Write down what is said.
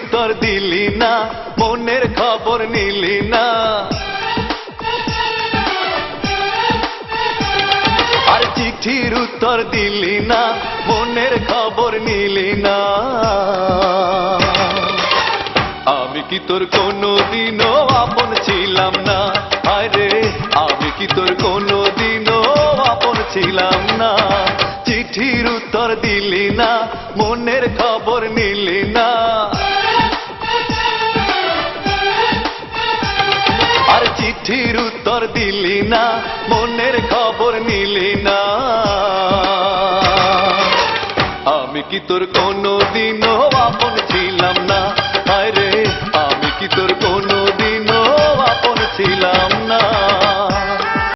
উত্তর দিলি না, মনের খবর নিলি না। আর চিঠির উত্তর দিলি না, মনের খবর নিলি না। আমি কি তোর কোনো দিনও আপন ছিলাম না? আরে আমি কি তোর কোনো দিনও আপন ছিলাম না? চিঠির উত্তর দিলি না, মনের খবর নিলি না। চিঠির উত্তর দিলি না, মনের খবর নিলি না। আমি কি তোর কোনো দিনও আপন ছিলাম?